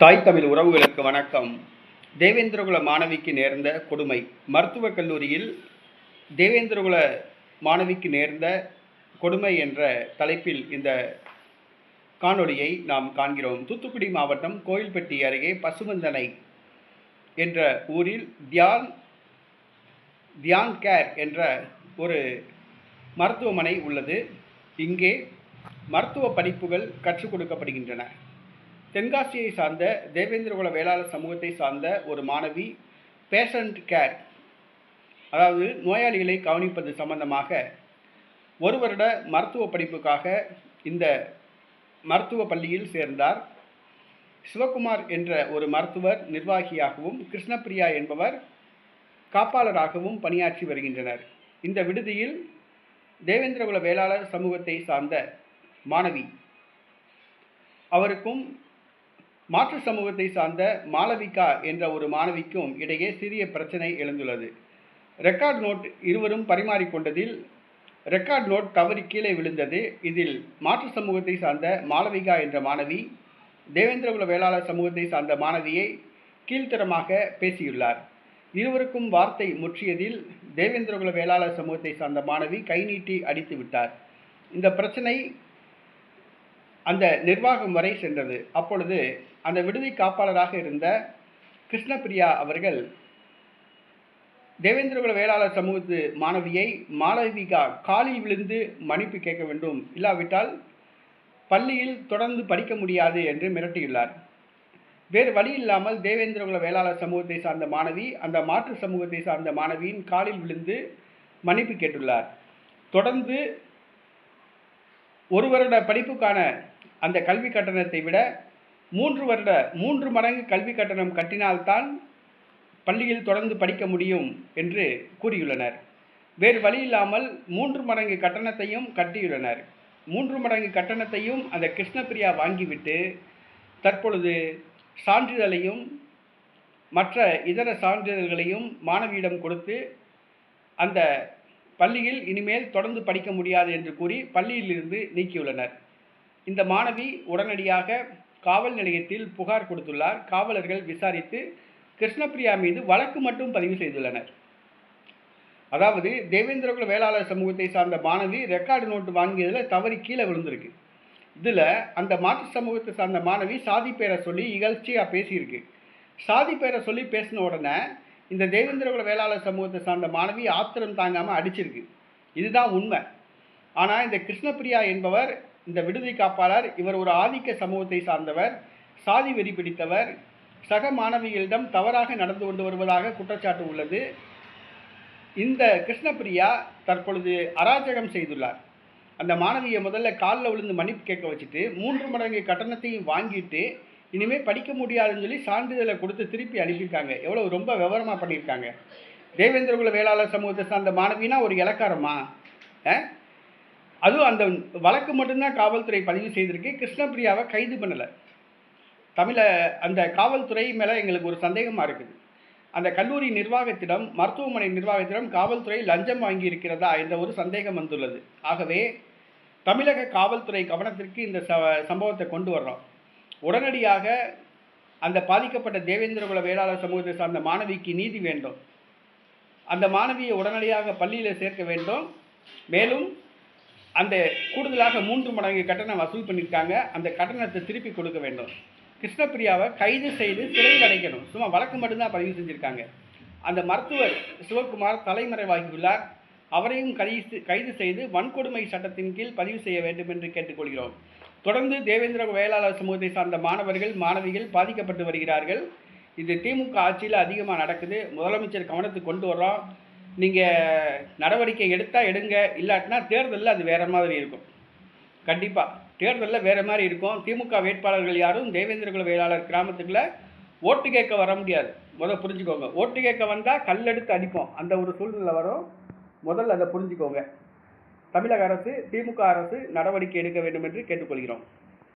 தாய் தமிழ் உறவுகளுக்கு வணக்கம். தேவேந்திரகுல மாணவிக்கு நேர்ந்த கொடுமை. மருத்துவக் கல்லூரியில் தேவேந்திரகுல மாணவிக்கு நேர்ந்த கொடுமை என்ற தலைப்பில் இந்த காணொளியை நாம் காண்கிறோம். தூத்துக்குடி மாவட்டம் கோயில்பட்டி அருகே பசுவந்தனை என்ற ஊரில் தியான் தியான் கேர் என்ற ஒரு மருத்துவமனை உள்ளது. இங்கே மருத்துவ படிப்புகள் கற்றுக் கொடுக்கப்படுகின்றன. தென்காசியை சார்ந்த தேவேந்திரகுல வேளாளர் சமூகத்தை சார்ந்த ஒரு மாணவி பேஷண்ட் கேர் அதாவது நோயாளிகளை கவனிப்பது சம்பந்தமாக ஒரு வருட மருத்துவ படிப்புக்காக இந்த மருத்துவ பள்ளியில் சேர்ந்தார். சிவகுமார் என்ற ஒரு மருத்துவர் நிர்வாகியாகவும் கிருஷ்ணபிரியா என்பவர் காப்பாளராகவும் பணியாற்றி வருகின்றனர். இந்த விடுதியில் தேவேந்திரகுல வேளாளர் சமூகத்தை சார்ந்த மாணவி. அவருக்கும் மாற்று சமூகத்தை சார்ந்த மாளவிகா என்ற ஒரு மாணவிக்கும் இடையே சிறிய பிரச்சனை எழுந்துள்ளது. ரெக்கார்ட் நோட் இருவரும் பரிமாறிக்கொண்டதில் ரெக்கார்ட் நோட் தவறி கீழே விழுந்தது. இதில் மாற்று சமூகத்தை சார்ந்த மாளவிகா என்ற மாணவி தேவேந்திரகுல வேளாளர் சமூகத்தை சார்ந்த மாணவியை கீழ்த்தரமாக பேசியுள்ளார். இருவருக்கும் வார்த்தை முற்றியதில் தேவேந்திரகுல வேளாளர் சமூகத்தை சார்ந்த மாணவி கை நீட்டி அடித்து விட்டார் இந்த பிரச்சனை அந்த நிர்வாகம் வரை சென்றது. அப்பொழுது அந்த விடுதி காப்பாளராக இருந்த கிருஷ்ணபிரியா அவர்கள் தேவேந்திரகுல வேளாளர் சமூகத்து மாணவியை மாளவிகா காலில் விழுந்து மன்னிப்பு கேட்க வேண்டும். இல்லாவிட்டால் பள்ளியில் தொடர்ந்து படிக்க முடியாது என்று மிரட்டியுள்ளார். வேறு வழி இல்லாமல் தேவேந்திரகுல வேளாளர் சமூகத்தை சார்ந்த மாணவி அந்த மாற்று சமூகத்தை சார்ந்த மாணவியின் காலில் விழுந்து மன்னிப்பு கேட்டுள்ளார். தொடர்ந்து ஒரு வருட படிப்புக்கான அந்த கல்வி கட்டணத்தை விட மூன்று வருட மூன்று மடங்கு கல்வி கட்டணம் கட்டினால்தான் பள்ளியில் தொடர்ந்து படிக்க முடியும் என்று கூறியுள்ளனர். வேறு வழி இல்லாமல் மூன்று மடங்கு கட்டணத்தையும் கட்டியுள்ளனர். மூன்று மடங்கு கட்டணத்தையும் அந்த கிருஷ்ணபிரியா வாங்கிவிட்டு தற்பொழுது சான்றிதழையும் மற்ற இதர சான்றிதழ்களையும் மாணவியிடம் கொடுத்து அந்த பள்ளியில் இனிமேல் தொடர்ந்து படிக்க முடியாது என்று கூறி பள்ளியிலிருந்து நீக்கியுள்ளனர். இந்த மாணவி உடனடியாக காவல் நிலையத்தில் புகார் கொடுத்துள்ளார். காவலர்கள் விசாரித்து கிருஷ்ணபிரியா மீது வழக்கு மட்டும் பதிவு செய்துள்ளனர். அதாவது தேவேந்திரகுல வேளாளர் சமூகத்தை சார்ந்த மாணவி ரெக்கார்டு நோட்டு வாங்கியதில் தவறி கீழே விழுந்திருக்கு. இதில் அந்த மாற்று சமூகத்தை சார்ந்த மாணவி சாதி பேரை சொல்லி இகழ்ச்சியாக பேசியிருக்கு. சாதி பேரை சொல்லி பேசின உடனே இந்த தேவேந்திரகுல வேளாளர் சமூகத்தை சார்ந்த மாணவி ஆத்திரம் தாங்காமல் அடிச்சிருக்கு. இதுதான் உண்மை. ஆனால் இந்த கிருஷ்ணபிரியா என்பவர் இந்த விடுதி காப்பாளர் இவர் ஒரு ஆதிக்க சமூகத்தை சார்ந்தவர் சாதி வெறி பிடித்தவர். சக மாணவிகளிடம் தவறாக நடந்து கொண்டு வருவதாக குற்றச்சாட்டு உள்ளது. இந்த கிருஷ்ணபிரியா தற்பொழுது அராஜகம் செய்துள்ளார். அந்த மாணவியை முதல்ல காலில் விழுந்து மன்னிப்பு கேட்க வச்சுட்டு மூன்று மடங்கு கட்டணத்தையும் வாங்கிட்டு இனிமேல் படிக்க முடியாதுன்னு சொல்லி சான்றிதழை கொடுத்து திருப்பி அனுப்பியிருக்காங்க. எவ்வளோ ரொம்ப விவரமாக பண்ணியிருக்காங்க. தேவேந்திரகுல வேளாளர் சமூகத்தை சார்ந்த மாணவினா ஒரு இலக்காரமா அதுவும் அந்த வழக்கு மட்டும்தான் காவல்துறை பதிவு செய்திருக்கு. கிருஷ்ணபிரியாவை கைது பண்ணலை. தமிழ அந்த காவல்துறை மேலே எங்களுக்கு ஒரு சந்தேகமாக இருக்குது. அந்த கல்லூரி நிர்வாகத்திடம் மருத்துவமனை நிர்வாகத்திடம் காவல்துறை லஞ்சம் வாங்கி இருக்கிறதா என்ற ஒரு சந்தேகம் வந்துள்ளது. ஆகவே தமிழக காவல்துறை கவனத்திற்கு இந்த ச சம்பவத்தை கொண்டு வர்றோம். உடனடியாக அந்த பாதிக்கப்பட்ட தேவேந்திரகுல வேளாளர் சமூகத்தை சார்ந்த மாணவிக்கு நீதி வேண்டும். அந்த மாணவியை உடனடியாக பள்ளியில் சேர்க்க வேண்டும். மேலும் அந்த கூடுதலாக மூன்று மடங்கு கட்டணம் வசூல் பண்ணியிருக்காங்க. அந்த கட்டணத்தை திருப்பி கொடுக்க வேண்டும். கிருஷ்ணப்பிரியாவை கைது செய்து சிறையில் அடைக்கணும். சும்மா வழக்கு மட்டும்தான் பதிவு செஞ்சுருக்காங்க. அந்த மருத்துவர் சிவகுமார் தலைமறைவாகியுள்ளார். அவரையும் கைது கைது செய்து வன்கொடுமை சட்டத்தின் கீழ் பதிவு செய்ய வேண்டும் என்று கேட்டுக்கொள்கிறோம். தொடர்ந்து தேவேந்திர வேளாளர் சமூகத்தை சார்ந்த மாணவர்கள் மாணவிகள் பாதிக்கப்பட்டு வருகிறார்கள். இது திமுக ஆட்சியில் அதிகமாக நடக்குது. முதலமைச்சர் கவனத்துக்கு கொண்டு வர்றோம். நீங்கள் நடவடிக்கை எடுத்தால் எடுங்க. இல்லாட்டினா தேர்தலில் அது வேறு மாதிரி இருக்கும். கண்டிப்பாக தேர்தலில் வேறு மாதிரி இருக்கும். திமுக வேட்பாளர்கள் யாரும் தேவேந்திரகுல வேளாளர் கிராமத்துக்குள்ளே ஓட்டு கேட்க வர முடியாது. முதல் புரிஞ்சுக்கோங்க. ஓட்டு கேட்க வந்தால் கல்லெடுத்து அடிப்போம். அந்த ஒரு சூழ்நிலை வரும். முதல்ல அதை புரிஞ்சுக்கோங்க. தமிழக அரசு திமுக அரசு நடவடிக்கை எடுக்க வேண்டும் என்று கேட்டுக்கொள்கிறோம்.